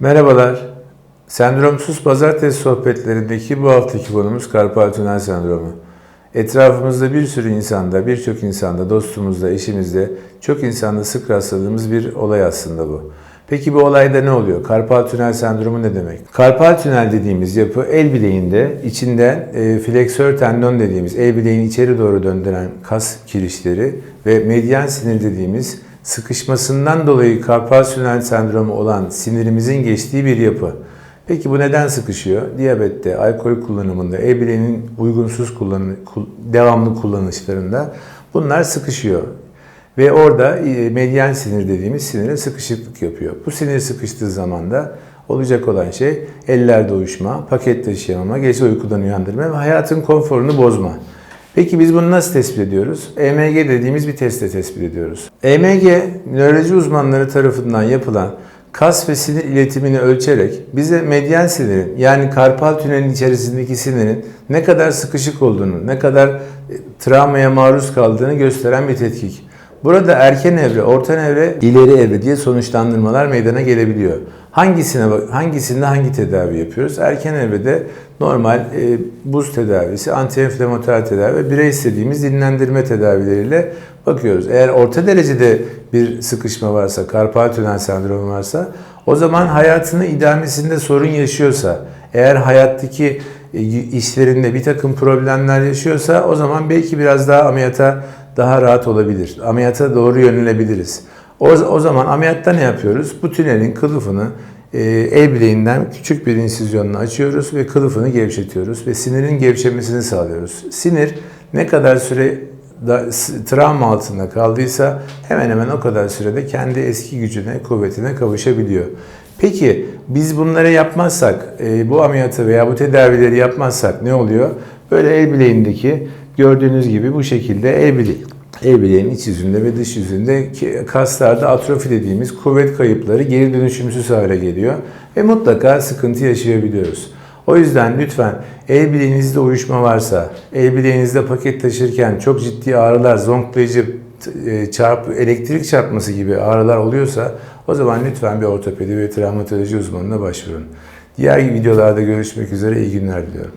Merhabalar. Sendromsuz pazartesi sohbetlerindeki bu haftaki konumuz karpal tünel sendromu. Etrafımızda bir sürü insanda, birçok insanda, dostumuzda, eşimizde, çok insanda sık rastladığımız bir olay aslında bu. Peki bu olayda ne oluyor? Karpal tünel sendromu ne demek? Karpal tünel dediğimiz yapı el bileğinde içinden e, fleksör tendon dediğimiz el bileğini içeri doğru döndüren kas kirişleri ve medyan sinir dediğimiz sıkışmasından dolayı karpal tünel sendromu olan sinirimizin geçtiği bir yapı. Peki bu neden sıkışıyor? Diyabette, alkol kullanımında, el bileğinin uygunsuz kullanı, kul- devamlı kullanışlarında bunlar sıkışıyor. Ve orada e, medyan sinir dediğimiz sinire sıkışıklık yapıyor. Bu sinir sıkıştığı zaman da olacak olan şey ellerde uyuşma, paket taşıyamama, gece uykudan uyandırma ve hayatın konforunu bozma. Peki biz bunu nasıl tespit ediyoruz? EMG dediğimiz bir testle tespit ediyoruz. EMG, nöroloji uzmanları tarafından yapılan kas ve sinir iletimini ölçerek bize medyan sinirin yani karpal tünelin içerisindeki sinirin ne kadar sıkışık olduğunu, ne kadar e, travmaya maruz kaldığını gösteren bir tetkik. Burada erken evre, orta evre, ileri evre diye sonuçlandırmalar meydana gelebiliyor. Hangisine hangisinde hangi tedavi yapıyoruz? Erken evrede normal e, buz tedavisi, antiinflamatuar tedavi ve birey istediğimiz dinlendirme tedavileriyle bakıyoruz. Eğer orta derecede bir sıkışma varsa, karpal tünel sendromu varsa o zaman hayatını idamesinde sorun yaşıyorsa, eğer hayattaki e, işlerinde bir takım problemler yaşıyorsa o zaman belki biraz daha ameliyata daha rahat olabilir. Ameliyata doğru yönelebiliriz. O, o zaman ameliyatta ne yapıyoruz? Bu tünelin kılıfını e, el bileğinden küçük bir insizyonla açıyoruz ve kılıfını gevşetiyoruz ve sinirin gevşemesini sağlıyoruz. Sinir ne kadar süre da, travma altında kaldıysa hemen hemen o kadar sürede kendi eski gücüne, kuvvetine kavuşabiliyor. Peki biz bunları yapmazsak, e, bu ameliyatı veya bu tedavileri yapmazsak ne oluyor? Böyle el bileğindeki gördüğünüz gibi bu şekilde el bileği, el bileğin iç yüzünde ve dış yüzünde kaslarda atrofi dediğimiz kuvvet kayıpları geri dönüşümsüz hale geliyor ve mutlaka sıkıntı yaşayabiliyoruz. O yüzden lütfen el bileğinizde uyuşma varsa, el bileğinizde paket taşırken çok ciddi ağrılar, zonklayıcı e, çarp, elektrik çarpması gibi ağrılar oluyorsa o zaman lütfen bir ortopedi ve travmatoloji uzmanına başvurun. Diğer videolarda görüşmek üzere iyi günler diliyorum.